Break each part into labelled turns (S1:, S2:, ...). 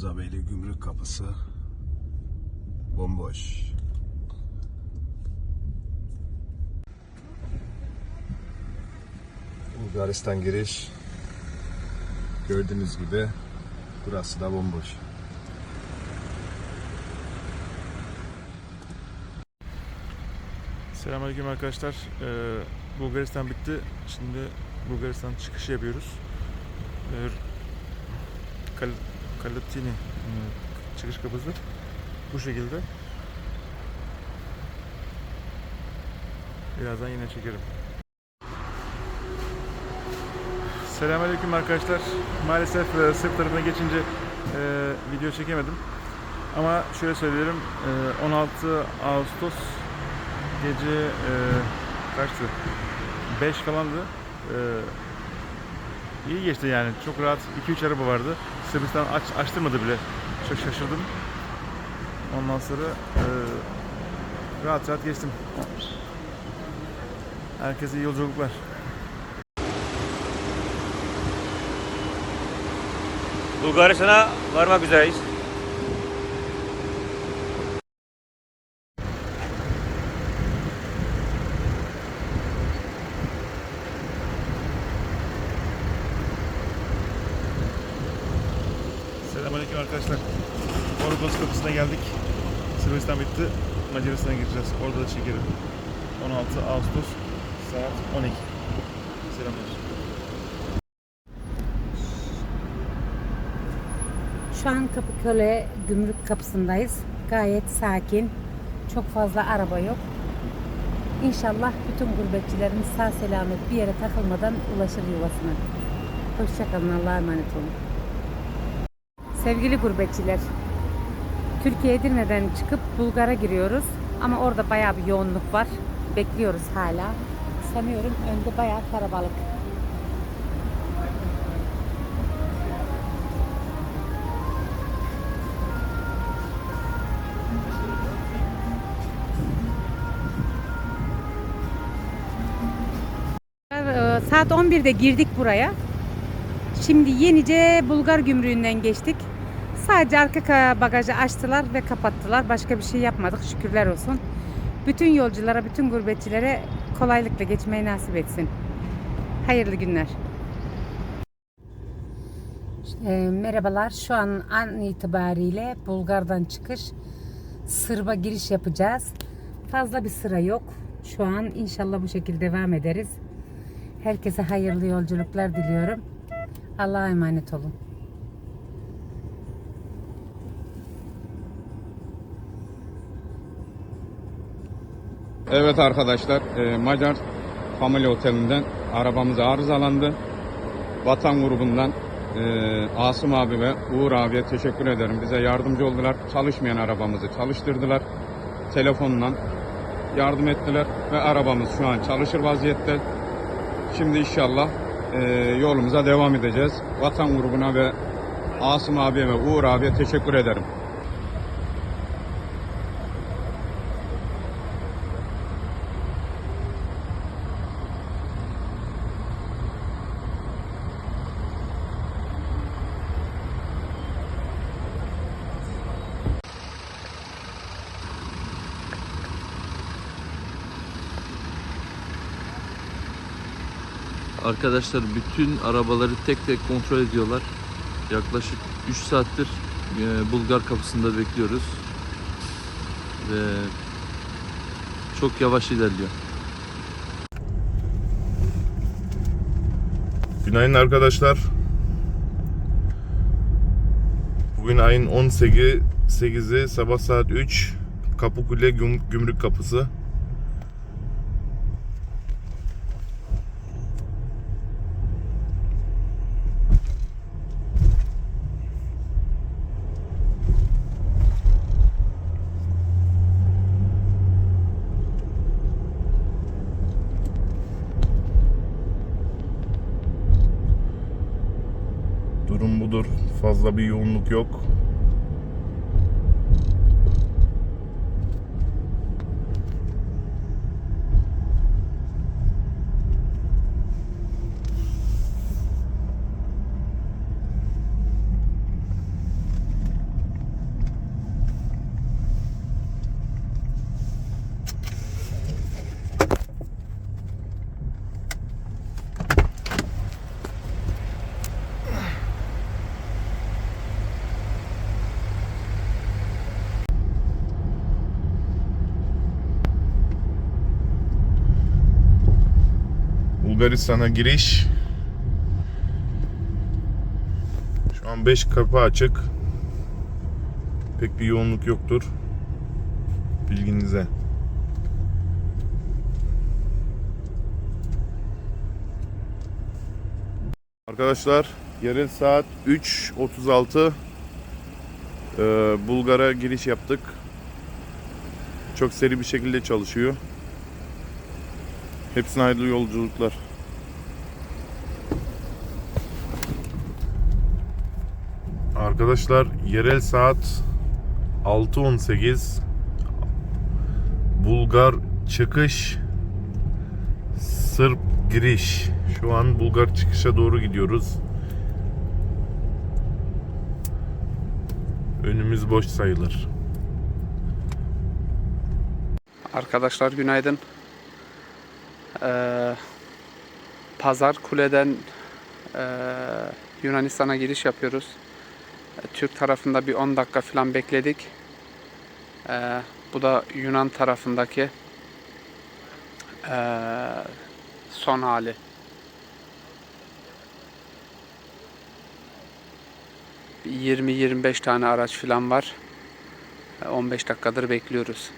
S1: gibi Hamza Beyli gümrük kapısı bomboş. Bulgaristan giriş gördüğünüz gibi burası da bomboş.
S2: Selamünaleyküm arkadaşlar. Ee, Bulgaristan bitti. Şimdi Bulgaristan çıkışı yapıyoruz. Ee, Kal Kalatini e, çıkış kapısı bu şekilde. Birazdan yine çekerim. Selamünaleyküm arkadaşlar. Maalesef e, Sırp tarafına geçince e, video çekemedim. Ama şöyle söyleyelim. e, 16 Ağustos gece e, kaçtı? 5 falandı. E, iyi geçti yani. Çok rahat 2-3 araba vardı. Sırbistan aç, açtırmadı bile. Çok şaşırdım. Ondan sonra e, rahat rahat geçtim. Herkese iyi yolculuklar.
S3: Bulgaristan'a varmak üzereyiz.
S2: Selamünaleyküm arkadaşlar. Orgos kapısına geldik. Sırbistan bitti. Macaristan'a gireceğiz. Orada da çekerim. 16 Ağustos saat 12. Selamlar.
S4: Şu an Kapıkule gümrük kapısındayız. Gayet sakin. Çok fazla araba yok. İnşallah bütün gurbetçilerimiz sağ selamet bir yere takılmadan ulaşır yuvasına. Hoşçakalın. Allah'a emanet olun. Sevgili gurbetçiler, Türkiye Edirne'den çıkıp Bulgar'a giriyoruz. Ama orada bayağı bir yoğunluk var. Bekliyoruz hala. Sanıyorum önde bayağı karabalık. Ee, Saat 11'de girdik buraya. Şimdi yenice Bulgar gümrüğünden geçtik. Sadece arka ka- bagajı açtılar ve kapattılar. Başka bir şey yapmadık şükürler olsun. Bütün yolculara, bütün gurbetçilere kolaylıkla geçmeyi nasip etsin. Hayırlı günler. Ee, merhabalar. Şu an an itibariyle Bulgar'dan çıkış Sırba giriş yapacağız. Fazla bir sıra yok. Şu an inşallah bu şekilde devam ederiz. Herkese hayırlı yolculuklar diliyorum. Allah'a emanet olun.
S5: Evet arkadaşlar, e, Macar Family Oteli'nden arabamız arızalandı. Vatan grubundan e, Asım abi ve Uğur abiye teşekkür ederim. Bize yardımcı oldular. Çalışmayan arabamızı çalıştırdılar. Telefonla yardım ettiler ve arabamız şu an çalışır vaziyette. Şimdi inşallah e, yolumuza devam edeceğiz. Vatan grubuna ve Asım abiye ve Uğur abiye teşekkür ederim.
S6: Arkadaşlar bütün arabaları tek tek kontrol ediyorlar. Yaklaşık 3 saattir e, Bulgar kapısında bekliyoruz. Ve çok yavaş ilerliyor.
S7: Günaydın arkadaşlar. Bugün ayın 18'i 8'i sabah saat 3 Kapıkule Güm- Gümrük Kapısı. Durum budur. Fazla bir yoğunluk yok. Bulgaristan'a giriş. Şu an 5 kapı açık. Pek bir yoğunluk yoktur. Bilginize. Arkadaşlar yarın saat 3.36 ee, Bulgar'a giriş yaptık. Çok seri bir şekilde çalışıyor. Hepsine hayırlı yolculuklar. Arkadaşlar yerel saat 6.18 Bulgar çıkış Sırp giriş. Şu an Bulgar çıkışa doğru gidiyoruz. Önümüz boş sayılır.
S8: Arkadaşlar günaydın. Ee, Pazar Kule'den ee, Yunanistan'a giriş yapıyoruz. Ee, Türk tarafında bir 10 dakika falan bekledik. Ee, bu da Yunan tarafındaki ee, son hali. Bir 20-25 tane araç falan var. Ee, 15 dakikadır bekliyoruz.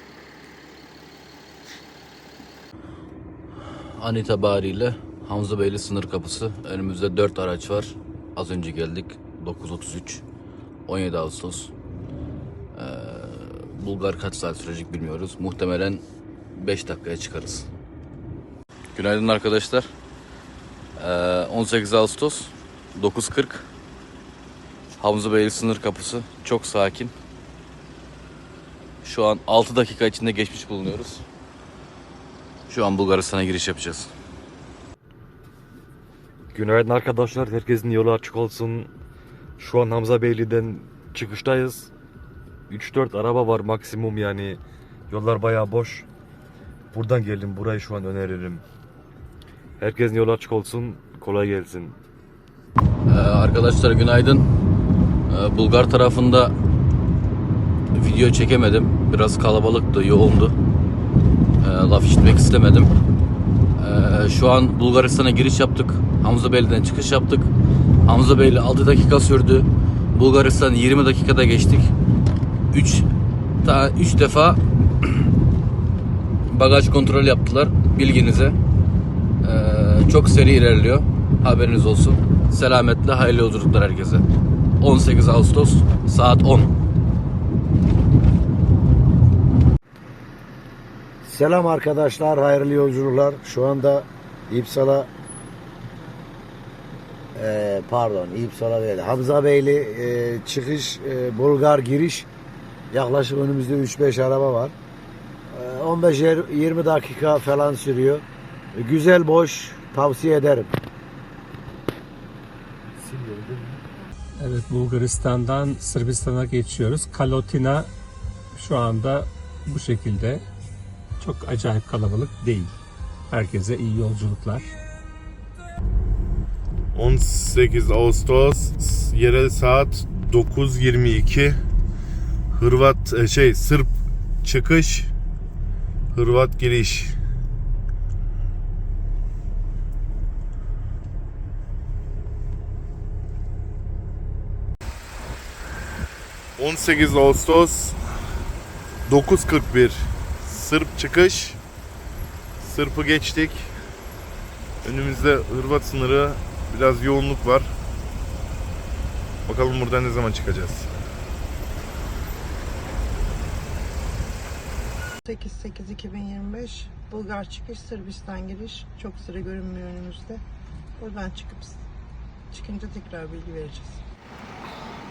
S9: An itibariyle Hamza Beyli sınır kapısı. Önümüzde 4 araç var. Az önce geldik. 9.33. 17 Ağustos. Ee, Bulgar kaç saat sürecek bilmiyoruz. Muhtemelen 5 dakikaya çıkarız. Günaydın arkadaşlar. Ee, 18 Ağustos 9.40 Hamza Beyli sınır kapısı. Çok sakin. Şu an 6 dakika içinde geçmiş bulunuyoruz. Şu an Bulgaristan'a giriş yapacağız.
S10: Günaydın arkadaşlar. Herkesin yolu açık olsun. Şu an Hamza Beyli'den çıkıştayız. 3-4 araba var maksimum yani. Yollar bayağı boş. Buradan gelin. Burayı şu an öneririm. Herkesin yolu açık olsun. Kolay gelsin.
S9: Ee, arkadaşlar günaydın. Ee, Bulgar tarafında video çekemedim. Biraz kalabalıktı, yoğundu. Ee, laf işitmek istemedim. Ee, şu an Bulgaristan'a giriş yaptık. Hamza Beyli'den çıkış yaptık. Hamza Beyli 6 dakika sürdü. Bulgaristan 20 dakikada geçtik. 3 ta 3 defa bagaj kontrol yaptılar bilginize. Ee, çok seri ilerliyor. Haberiniz olsun. Selametle hayırlı yolculuklar herkese. 18 Ağustos saat 10.
S11: Selam arkadaşlar, hayırlı yolculuklar. Şu anda İpsala eee, pardon İpsala değil, Hamza Beyli eee, çıkış, eee, Bulgar giriş yaklaşık önümüzde 3-5 araba var. Eee, 15-20 dakika falan sürüyor. E, Güzel boş, tavsiye ederim.
S12: Evet Bulgaristan'dan Sırbistan'a geçiyoruz. Kalotina şu anda bu şekilde çok acayip kalabalık değil. Herkese iyi yolculuklar.
S7: 18 Ağustos yerel saat 9.22 Hırvat e, şey Sırp çıkış Hırvat giriş. ...18 Ağustos... ...9.41... ...Sırp çıkış... ...Sırp'ı geçtik... Önümüzde Hırvat sınırı biraz yoğunluk var. Bakalım buradan ne zaman çıkacağız.
S13: 8-8-2025 Bulgar çıkış Sırbistan giriş çok sıra görünmüyor önümüzde. Buradan çıkıp çıkınca tekrar bilgi vereceğiz.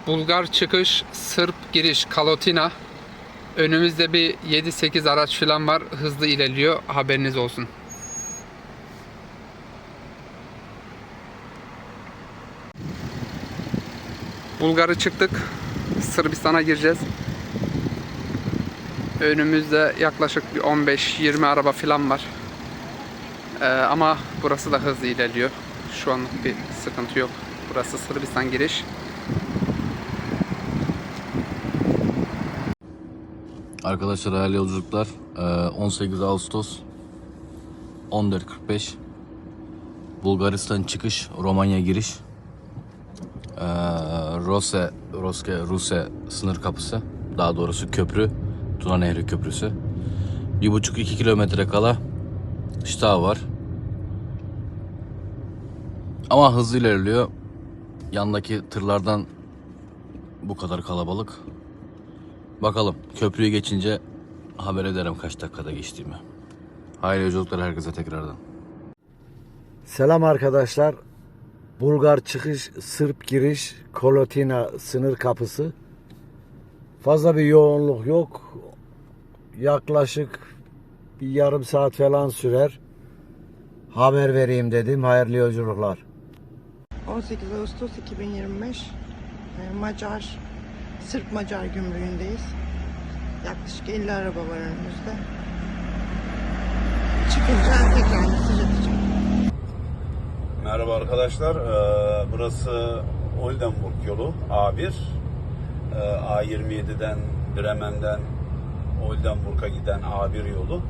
S8: Bulgar çıkış, Sırp giriş, Kalotina. Önümüzde bir 7-8 araç falan var. Hızlı ilerliyor. Haberiniz olsun. Bulgar'ı çıktık. Sırbistan'a gireceğiz. Önümüzde yaklaşık bir 15-20 araba falan var. Ee, ama burası da hızlı ilerliyor. Şu anlık bir sıkıntı yok. Burası Sırbistan giriş.
S9: Arkadaşlar hayırlı yolculuklar. Ee, 18 Ağustos 14.45 Bulgaristan çıkış, Romanya giriş. Ee, Rose, Roske, Ruse sınır kapısı. Daha doğrusu köprü. Tuna Nehri Köprüsü. Bir buçuk iki kilometre kala Şta var. Ama hızlı ilerliyor. Yandaki tırlardan bu kadar kalabalık. Bakalım köprüyü geçince haber ederim kaç dakikada geçtiğimi. Hayırlı yolculuklar herkese tekrardan.
S11: Selam arkadaşlar. Bulgar çıkış, Sırp giriş, Kolotina sınır kapısı. Fazla bir yoğunluk yok. Yaklaşık bir yarım saat falan sürer. Haber vereyim dedim. Hayırlı yolculuklar.
S13: 18 Ağustos 2025 e, Macar, Sırp Macar gümrüğündeyiz. Yaklaşık 50 araba var önümüzde. Çıkınca tekrar mesaj atacağım.
S1: Merhaba arkadaşlar. Ee, burası Oldenburg yolu A1. Ee, A27'den Bremen'den Oldenburg'a giden A1 yolu.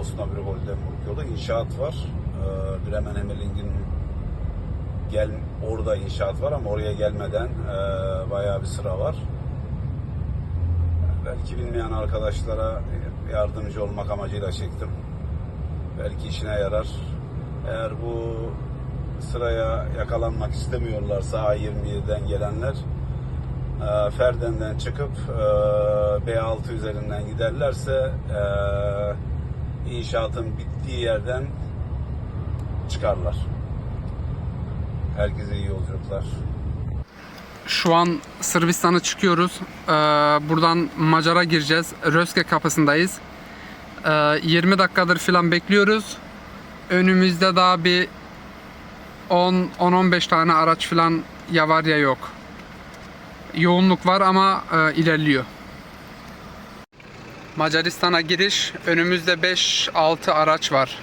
S1: Osnabrück Oldenburg yolu. İnşaat var. Ee, Bremen Hemeling'in gel orada inşaat var ama oraya gelmeden e, bayağı bir sıra var. Belki bilmeyen arkadaşlara yardımcı olmak amacıyla çektim. Belki işine yarar. Eğer bu sıraya yakalanmak istemiyorlarsa A27'den gelenler e, Ferden'den çıkıp e, B6 üzerinden giderlerse e, inşaatın bittiği yerden çıkarlar. Herkese iyi yolculuklar.
S8: Şu an Sırbistan'a çıkıyoruz. Ee, buradan Macar'a gireceğiz. Röske kapısındayız. Ee, 20 dakikadır falan bekliyoruz. Önümüzde daha bir 10-15 tane araç falan ya var ya yok. Yoğunluk var ama e, ilerliyor. Macaristan'a giriş önümüzde 5-6 araç var.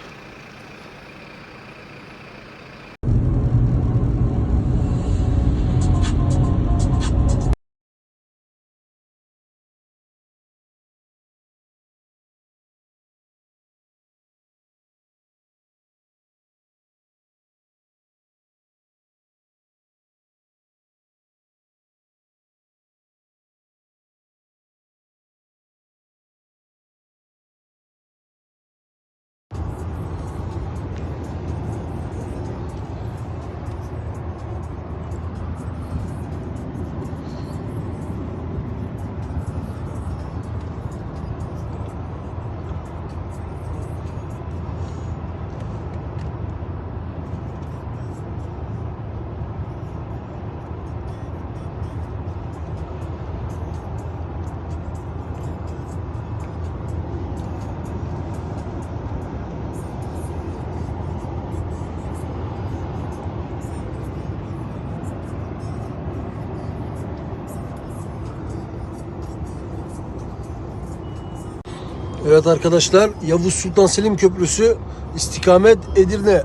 S14: Evet arkadaşlar Yavuz Sultan Selim Köprüsü istikamet Edirne.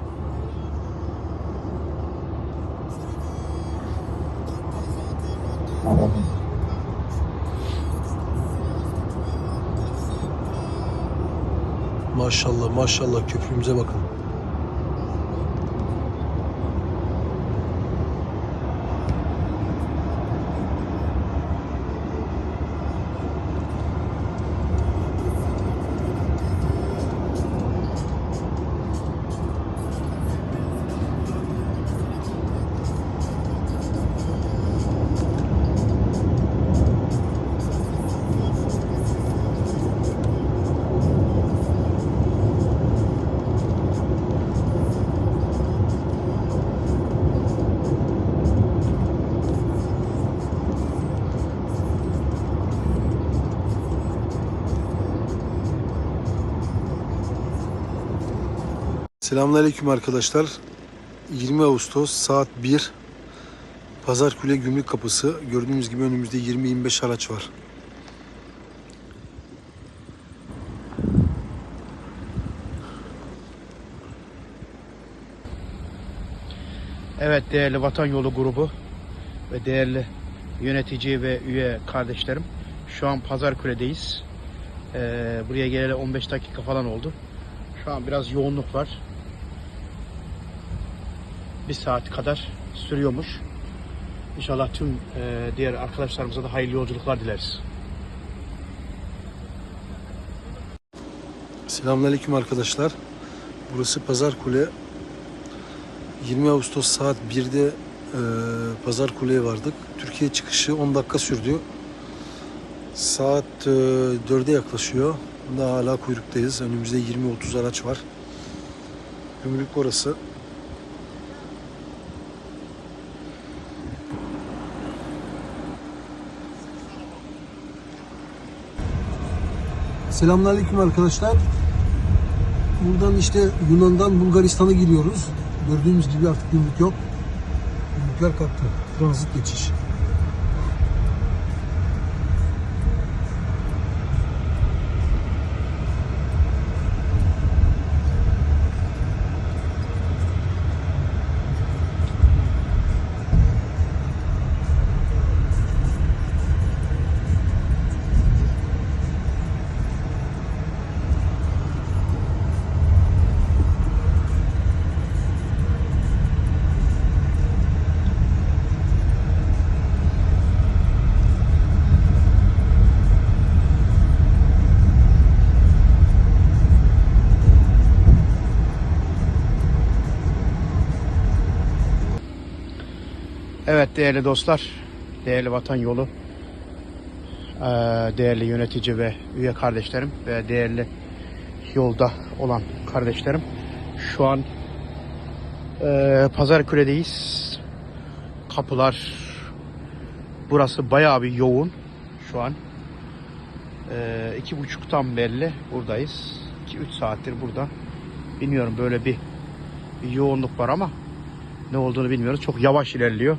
S14: Maşallah maşallah köprümüze bakın. Selamünaleyküm arkadaşlar. 20 Ağustos saat 1. Pazarkule Gümrük Kapısı. Gördüğünüz gibi önümüzde 20-25 araç var.
S15: Evet değerli Vatan Yolu grubu ve değerli yönetici ve üye kardeşlerim. Şu an Pazarkule'deyiz. Ee, buraya geleli 15 dakika falan oldu. Şu an biraz yoğunluk var. Bir saat kadar sürüyormuş. İnşallah tüm e, diğer arkadaşlarımıza da hayırlı yolculuklar dileriz.
S14: Selamünaleyküm arkadaşlar. Burası Pazar Kule. 20 Ağustos saat 1'de e, Pazar Kule'ye vardık. Türkiye çıkışı 10 dakika sürdü. Saat e, 4'e yaklaşıyor. Daha hala kuyruktayız. Önümüzde 20-30 araç var. Gümrük orası. Selamünaleyküm arkadaşlar. Buradan işte Yunan'dan Bulgaristan'a giriyoruz. Gördüğümüz gibi artık gümrük yok. Gümrükler kalktı. Transit geçiş.
S15: Evet değerli dostlar, değerli vatan yolu, değerli yönetici ve üye kardeşlerim ve değerli yolda olan kardeşlerim. Şu an eee Pazarküle'deyiz. Kapılar, burası bayağı bir yoğun şu an. İki buçuktan belli buradayız. 2-3 saattir burada. Bilmiyorum böyle bir, bir yoğunluk var ama ne olduğunu bilmiyoruz. Çok yavaş ilerliyor.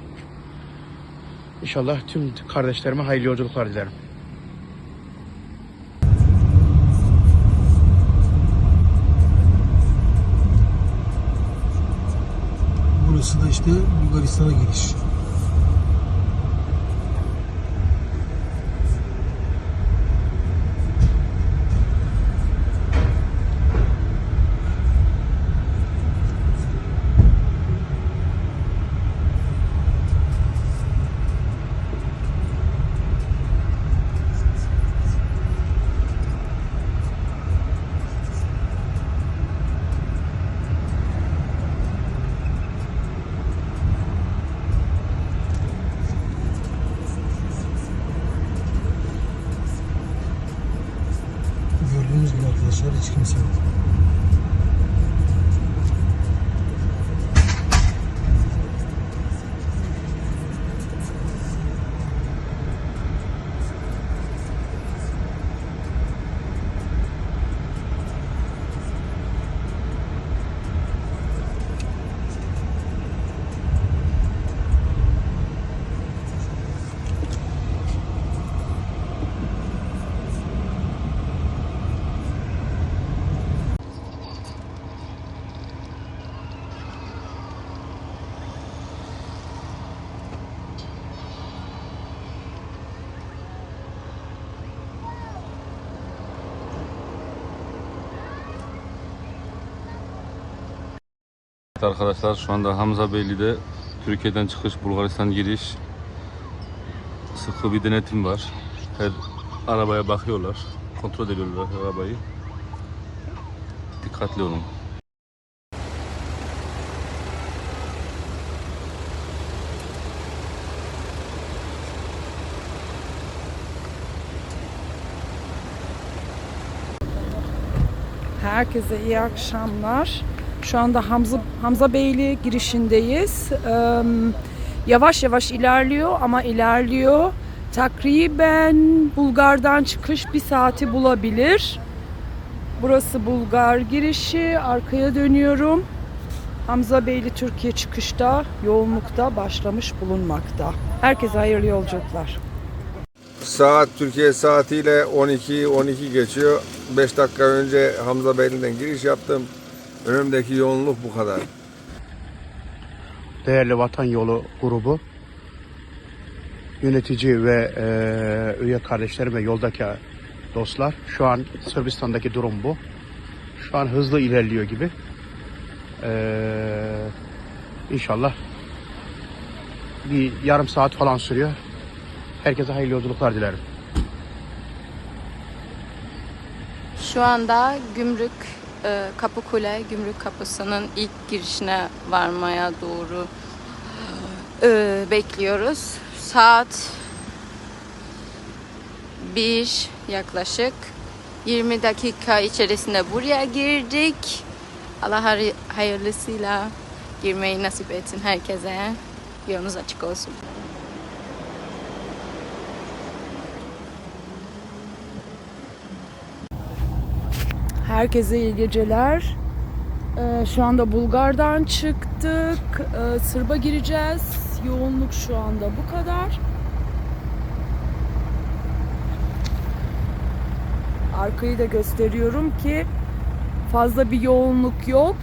S15: İnşallah tüm kardeşlerime hayırlı yolculuklar dilerim.
S14: Burası da işte Bulgaristan'a giriş. Gördüğünüz gibi arkadaşlar hiç kimse yok.
S6: Arkadaşlar şu anda Hamza Beyli'de Türkiye'den çıkış, Bulgaristan giriş sıkı bir denetim var. Her arabaya bakıyorlar, kontrol ediyorlar arabayı. Dikkatli olun.
S16: Herkese iyi akşamlar. Şu anda Hamza, Hamza Beyli girişindeyiz. Yavaş yavaş ilerliyor ama ilerliyor. Takriben Bulgar'dan çıkış bir saati bulabilir. Burası Bulgar girişi. Arkaya dönüyorum. Hamza Beyli Türkiye çıkışta yoğunlukta başlamış bulunmakta. Herkese hayırlı yolculuklar.
S17: Saat Türkiye saatiyle 12 12 geçiyor. 5 dakika önce Hamza Beyli'den giriş yaptım. Önümdeki yoğunluk bu kadar.
S15: Değerli Vatan Yolu grubu, yönetici ve e, üye kardeşlerim ve yoldaki dostlar. Şu an Sırbistan'daki durum bu. Şu an hızlı ilerliyor gibi. E, İnşallah bir yarım saat falan sürüyor. Herkese hayırlı yolculuklar dilerim.
S18: Şu anda gümrük e, Kapıkule gümrük kapısının ilk girişine varmaya doğru e, bekliyoruz. Saat 1 yaklaşık 20 dakika içerisinde buraya girdik. Allah hay- hayırlısıyla girmeyi nasip etsin herkese. Yolunuz açık olsun.
S16: Herkese iyi geceler. Ee, şu anda Bulgar'dan çıktık. Ee, Sırba gireceğiz. Yoğunluk şu anda bu kadar. Arkayı da gösteriyorum ki fazla bir yoğunluk yok.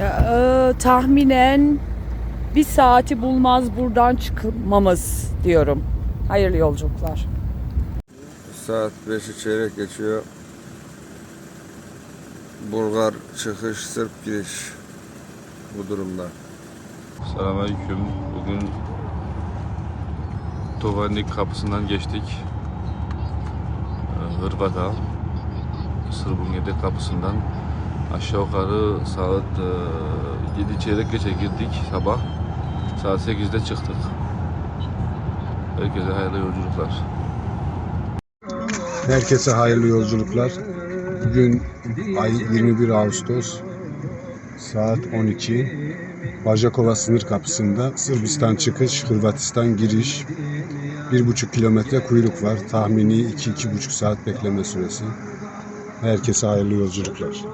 S16: Ya, e, tahminen bir saati bulmaz buradan çıkmamız diyorum. Hayırlı yolculuklar.
S17: Saat 5'i çeyrek geçiyor. Bulgar çıkış, Sırp giriş bu durumda.
S6: Selamünaleyküm. Bugün Tovanik kapısından geçtik. Ee, Hırvat'a. Sırbungede kapısından aşağı yukarı saat e, 7 çeyrek geçe girdik sabah. Saat 8'de çıktık. Herkese hayırlı yolculuklar.
S19: Herkese hayırlı yolculuklar. Bugün ay 21 Ağustos saat 12. Bajakova sınır kapısında Sırbistan çıkış, Hırvatistan giriş. Bir buçuk kilometre kuyruk var. Tahmini iki iki buçuk saat bekleme süresi. Herkese hayırlı yolculuklar.